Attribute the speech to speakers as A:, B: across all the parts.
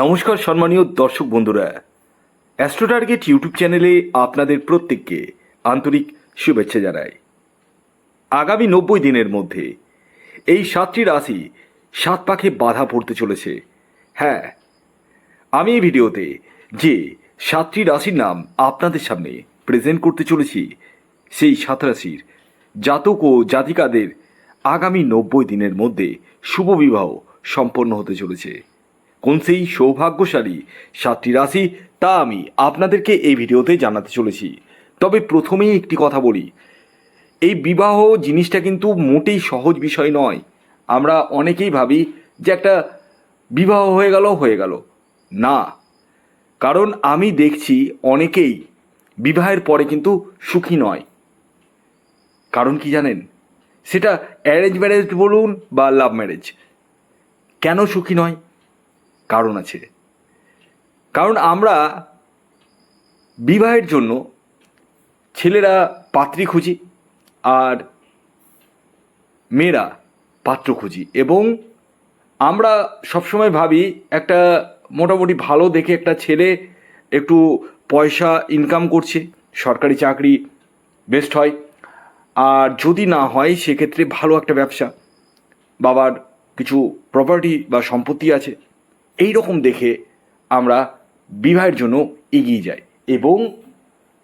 A: নমস্কার সম্মানীয় দর্শক বন্ধুরা। অ্যাস্ট্রো টার্গেট ইউটিউব চ্যানেলে আপনাদের প্রত্যেককে আন্তরিক শুভেচ্ছা জানাই। আগামী নব্বই দিনের মধ্যে এই সাতটি রাশি সাত পাখে বাধা পড়তে চলেছে। হ্যাঁ আমি এই ভিডিওতে যে সাতটি রাশির নাম আপনাদের সামনে প্রেজেন্ট করতে চলেছি, সেই সাত রাশির জাতক ও জাতিকাদের আগামী নব্বই দিনের মধ্যে শুভ বিবাহ সম্পন্ন হতে চলেছে। কোন সেই সৌভাগ্যশালী সাতটি রাশি তা আমি আপনাদেরকে এই ভিডিওতে জানাতে চলেছি। তবে প্রথমেই একটি কথা বলি। এই বিবাহ জিনিসটা কিন্তু মোটেই সহজ বিষয় নয়। আমরা অনেকেই ভাবি যে একটা বিবাহ হয়ে গেল হয়ে গেল। না। কারণ আমি দেখছি অনেকেই বিবাহের পরে কিন্তু সুখী নয়। কারণ কি জানেন? সেটা অ্যারেঞ্জ ম্যারেজ বলুন বা লাভ ম্যারেজ কেন সুখী নয়? কারণ আছে। কারণ আমরা বিবাহের জন্য ছেলেরা পাত্রী খুঁজি আর মেয়েরা পাত্র খুঁজি এবং আমরা সবসময় ভাবি একটা মোটামুটি ভালো দেখে একটা ছেলে একটু পয়সা ইনকাম করছে, সরকারি চাকরি বেস্ট হয়। আর যদি না হয়, সেক্ষেত্রে ভালো একটা ব্যবসা, বাবার কিছু প্রপার্টি বা সম্পত্তি আছে। এই রকম দেখে আমরা বিবাহের জন্য এগিয়ে যাই এবং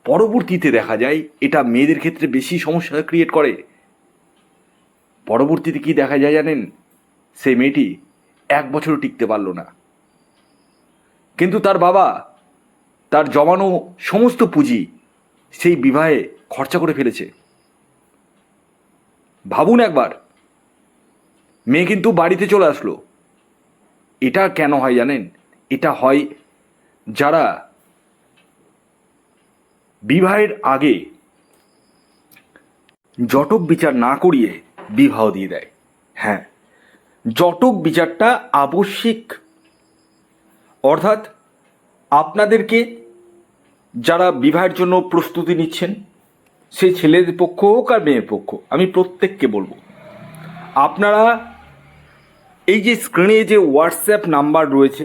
A: পরবর্তীতে দেখা যায় এটা মেয়েদের ক্ষেত্রে বেশি সমস্যা ক্রিয়েট করে। পরবর্তীতে কি দেখা যায় জানেন? সেই মেয়েটি এক বছরও টিকতে পারল না। কিন্তু তার বাবা, তার জমানো সমস্ত পুঁজি সেই বিবাহে খরচা করে ফেলেছে। ভাবুন একবার, মেয়ে কিন্তু বাড়িতে চলে আসলো। এটা কেন হয় জানেন? এটা হয় যারা বিবাহের আগে জটক বিচার না করিয়ে বিবাহ দিয়ে দেয়। হ্যাঁ জটক বিচারটা আবশ্যিক। অর্থাৎ আপনাদেরকে যারা বিবাহের জন্য প্রস্তুতি নিচ্ছেন, সে ছেলেদের পক্ষ হোক আর মেয়ের পক্ষ, আমি প্রত্যেককে বলব, আপনারা এই যে স্ক্রিনে যে হোয়াটসঅ্যাপ নাম্বার রয়েছে,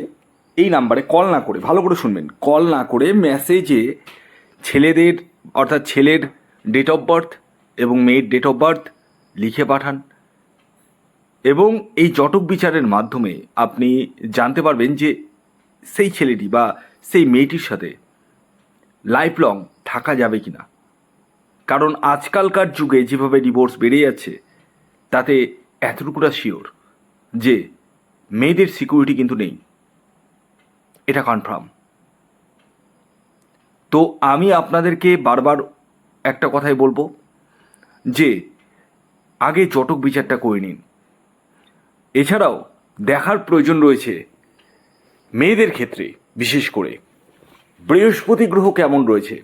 A: এই নাম্বারে কল না করে, ভালো করে শুনবেন। কল না করে মেসেজে ছেলেদের, অর্থাৎ ছেলের ডেট অফ বার্থ এবং মেয়ের ডেট অফ বার্থ লিখে পাঠান। এবং এই জটক বিচারের মাধ্যমে আপনি জানতে পারবেন যে সেই ছেলেটি বা সেই মেয়েটির সাথে লাইফ লং থাকা যাবে কি না কারণ আজকালকার যুগে যেভাবে ডিভোর্স বেড়ে যাচ্ছে, তাতে এতটুকুটা শিওর যে মেয়েদের সিকিউরিটি কিন্তু নেই। এটা কনফার্ম তো আমি আপনাদেরকে বারবার একটা কথাই বলব যে, আগে জটক বিচারটা করে নিন। এছাড়াও দেখার প্রয়োজন রয়েছে মেয়েদের ক্ষেত্রে, বিশেষ করে। বৃহস্পতি গ্রহ কেমন রয়েছে?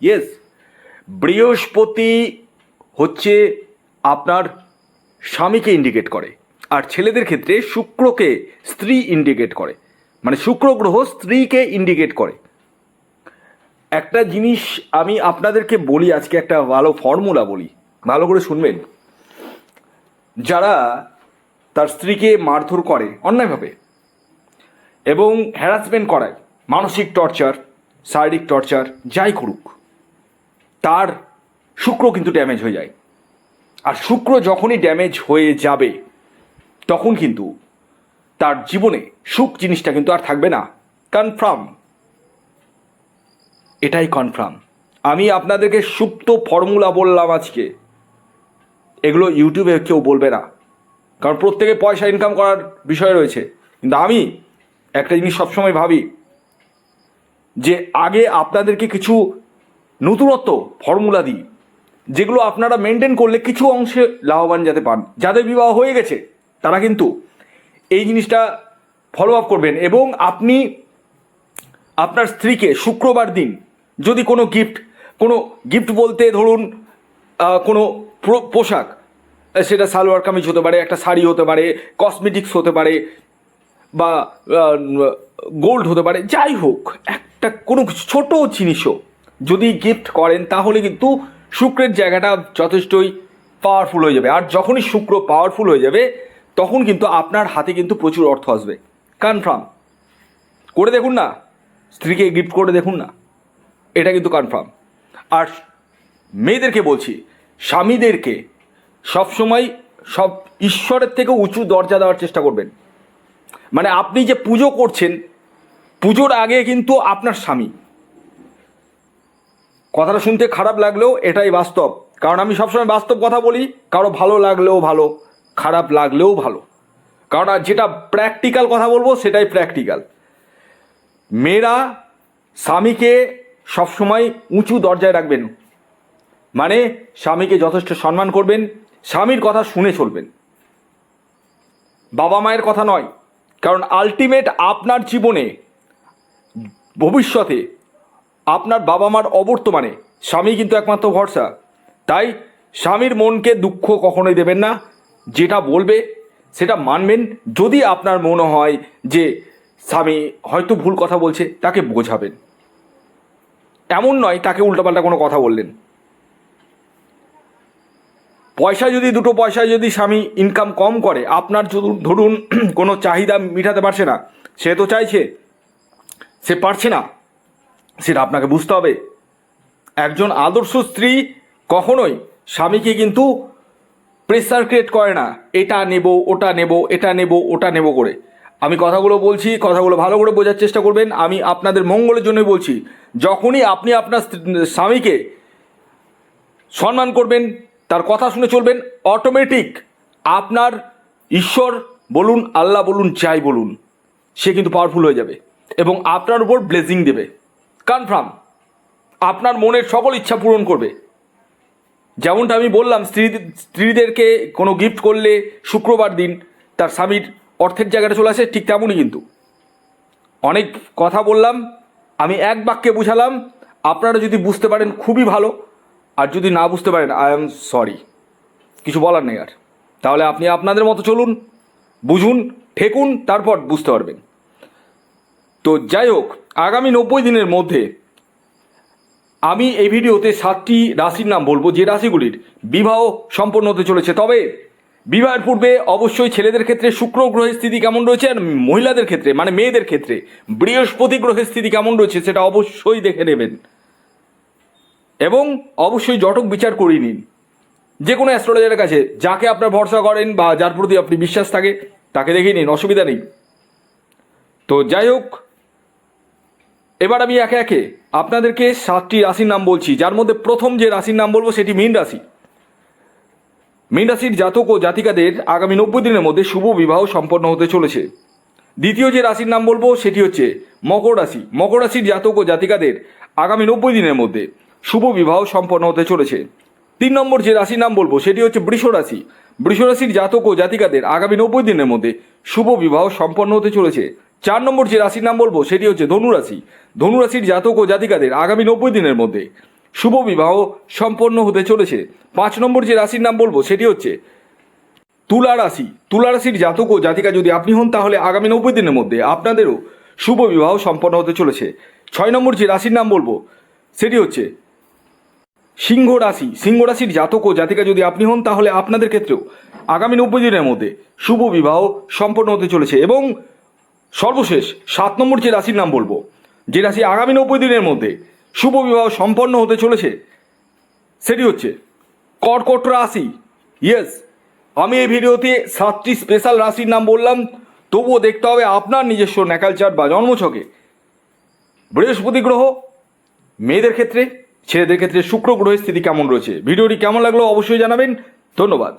A: ইয়েস বৃহস্পতি হচ্ছে আপনার স্বামীকে ইন্ডিকেট করে। আর ছেলেদের ক্ষেত্রে শুক্রকে স্ত্রী ইন্ডিকেট করে। মানে শুক্র গ্রহ স্ত্রীকে ইন্ডিকেট করে। একটা জিনিস আমি আপনাদেরকে বলি, আজকে একটা ভালো ফর্মুলা বলি। ভালো করে শুনবেন। যারা তার স্ত্রীকে মারধর করে অন্যায়ভাবে এবং হ্যারাসমেন্ট করায়, মানসিক টর্চার শারীরিক টর্চার যাই করুক, তার শুক্র কিন্তু ড্যামেজ হয়ে যায়। আর শুক্র যখনই ড্যামেজ হয়ে যাবে তখন কিন্তু তার জীবনে সুখ জিনিসটা কিন্তু আর থাকবে না। কনফার্ম এটাই কনফার্ম আমি আপনাদেরকে সুপ্ত ফর্মুলা বললাম আজকে। এগুলো ইউটিউবে কেউ বলবে না। কারণ প্রত্যেকে পয়সা ইনকাম করার বিষয় রয়েছে। কিন্তু আমি একটা জিনিস সবসময় ভাবি, যে আগে আপনাদেরকে কিছু নতুনত্ব ফর্মুলা দিই, যেগুলো আপনারা মেনটেন করলে কিছু অংশে লাভবান যাতে পান। যাদের বিবাহ হয়ে গেছে তারা কিন্তু এই জিনিসটা ফলো আপ করবেন এবং আপনি আপনার স্ত্রীকে শুক্রবার দিন যদি কোনো গিফট কোনো গিফট বলতে ধরুন কোনো পোশাক, সেটা সালোয়ার কামিজ হতে পারে, একটা শাড়ি হতে পারে কসমেটিক্স হতে পারে বা গোল্ড হতে পারে, যাই হোক, একটা কোনো কিছু, ছোটো জিনিসও যদি গিফট করেন তাহলে কিন্তু শুক্রের জায়গাটা যথেষ্টই পাওয়ারফুল হয়ে যাবে। আর যখনই শুক্র পাওয়ারফুল হয়ে যাবে তখন কিন্তু আপনার হাতে কিন্তু প্রচুর অর্থ আসবে। কনফার্ম করে দেখুন না। স্ত্রীকে গিফট করে দেখুন না। এটা কিন্তু কনফার্ম আর মেয়েদেরকে বলছি, স্বামীদেরকে সবসময় সব ঈশ্বরের থেকে উঁচু দরজা দেওয়ার চেষ্টা করবেন। মানে আপনি যে পুজো করছেন, পুজোর আগে কিন্তু আপনার স্বামী। কথাটা শুনতে খারাপ লাগলেও এটাই বাস্তব। কারণ আমি সবসময় বাস্তব কথা বলি, কারও ভালো লাগলেও ভালো। খারাপ লাগলেও ভালো। কারণ আর যেটা প্র্যাকটিক্যাল কথা বলব, সেটাই প্র্যাকটিক্যাল মেয়েরা স্বামীকে সবসময় উঁচু দরজায় রাখবেন। মানে স্বামীকে যথেষ্ট সম্মান করবেন, স্বামীর কথা শুনে চলবেন। বাবা মায়ের কথা নয়, কারণ আলটিমেট আপনার জীবনে, ভবিষ্যতে আপনার বাবা মার অবর্তমানে স্বামী কিন্তু একমাত্র ভরসা। তাই স্বামীর মনকে দুঃখ কখনোই দেবেন না যেটা বলবে, সেটা মানবেন। যদি আপনার মনে হয় যে স্বামী হয়তো ভুল কথা বলছে, তাকে বোঝাবেন। এমন নয়, তাকে উল্টোপাল্টা কোনো কথা বললেন। পয়সা যদি, দুটো পয়সা যদি স্বামী ইনকাম কম করে, আপনার ধরুন কোনো চাহিদা মেটাতে পারছে না, সে তো চাইছে, সে পারছে না, সেটা আপনাকে বুঝতে হবে। একজন আদর্শ স্ত্রী কখনোই স্বামীকে কিন্তু প্রেসার ক্রিয়েট করে না। এটা নেব, ওটা নেব, এটা নেব, ওটা নেব করে। আমি কথাগুলো বলছি, কথাগুলো ভালো করে বোঝার চেষ্টা করবেন। আমি আপনাদের মঙ্গলের জন্য বলছি, যখনই আপনি আপনার স্বামীকে সম্মান করবেন, তার কথা শুনে চলবেন অটোমেটিক আপনার ঈশ্বর বলুন, আল্লাহ বলুন, যাই বলুন, সে কিন্তু পাওয়ারফুল হয়ে যাবে এবং আপনার উপর ব্লেজিং দেবে। কনফার্ম আপনার মনের সকল ইচ্ছা পূরণ করবে। যেমনটা আমি বললাম, স্ত্রী স্ত্রীদেরকে কোনো গিফট করলে শুক্রবার দিন তার স্বামীর অর্থের জায়গাটা চলে আসে, ঠিক তেমনই কিন্তু। অনেক কথা বললাম, আমি এক বাক্যে বুঝালাম, আপনারা যদি বুঝতে পারেন খুবই ভালো, আর যদি না বুঝতে পারেন আই এম সরি কিছু বলার নেই আর। তাহলে আপনি আপনাদের মতো চলুন, বুঝুন, ঠেকুন, তারপর বুঝতে পারবেন। তো যাই হোক, আগামী নব্বই দিনের মধ্যে আমি এই ভিডিওতে সাতটি রাশির নাম বলব, যে রাশিগুলির বিবাহ সম্পন্ন হতে চলেছে। তবে বিবাহের পূর্বে অবশ্যই ছেলেদের ক্ষেত্রে শুক্র গ্রহের স্থিতি কেমন রয়েছে আর মহিলাদের ক্ষেত্রে মানে মেয়েদের ক্ষেত্রে বৃহস্পতি গ্রহের স্থিতি কেমন রয়েছে সেটা অবশ্যই দেখে নেবেন। এবং অবশ্যই জটক বিচার করিয়ে নিন। যে কোনো অ্যাস্ট্রোলজারের কাছে যাকে আপনার ভরসা করেন বা যার প্রতি আপনি বিশ্বাস থাকে, তাকে দেখে নিন, অসুবিধা নেই। তো যাই হোক এবার আমি একে একে আপনাদেরকে সাতটি রাশির নাম বলছি, যার মধ্যে প্রথম যে রাশির নাম বলব সেটি মীন রাশি। মীন রাশির জাতক ও জাতিকাদের আগামী নব্বই দিনের মধ্যে শুভ বিবাহ সম্পন্ন হতে চলেছে। দ্বিতীয় যে রাশির নাম বলব সেটি হচ্ছে মকর রাশি। মকর রাশির জাতক ও জাতিকাদের আগামী নব্বই দিনের মধ্যে শুভ বিবাহ সম্পন্ন হতে চলেছে। তিন নম্বর যে রাশির নাম বলব সেটি হচ্ছে বৃষ রাশি। বৃষ রাশির জাতক ও জাতিকাদের আগামী নব্বই দিনের মধ্যে শুভ বিবাহ সম্পন্ন হতে চলেছে। চার নম্বর যে রাশির নাম বলব, সেটি হচ্ছে ধনু রাশি। ধনু রাশির জাতক ও জাতিকাদের আগামী নব্বই দিনের মধ্যে শুভ বিবাহ সম্পন্ন হতে চলেছে। পাঁচ নম্বর যে রাশির নাম বলব, সেটি হচ্ছে তুলা রাশি। তুলা রাশির জাতক ও জাতিকা যদি আপনি হন, তাহলে আগামী নব্বই দিনের মধ্যে আপনাদেরও শুভ বিবাহ সম্পন্ন হতে চলেছে। ছয় নম্বর যে রাশির নাম বলব, সেটি হচ্ছে সিংহ রাশি। সিংহ রাশির জাতক ও জাতিকা যদি আপনি হন, তাহলে আপনাদের ক্ষেত্রেও আগামী নব্বই দিনের মধ্যে শুভ বিবাহ সম্পন্ন হতে চলেছে এবং সর্বশেষ সাত নম্বর যে রাশির নাম বলব, যে রাশি আগামী নব্বই দিনের মধ্যে শুভ বিবাহ সম্পন্ন হতে চলেছে, সেটি হচ্ছে কর্কট রাশি। ইয়েস আমি এই ভিডিওতে সাতটি স্পেশাল রাশির নাম বললাম, তবুও দেখতে হবে আপনার নিজস্ব ন্যাকাল চার্ট বা জন্মছকে। বৃহস্পতি গ্রহ, মেয়েদের ক্ষেত্রে, ছেলেদের ক্ষেত্রে শুক্র গ্রহের স্থিতি কেমন রয়েছে? ভিডিওটি কেমন লাগল অবশ্যই জানাবেন। ধন্যবাদ।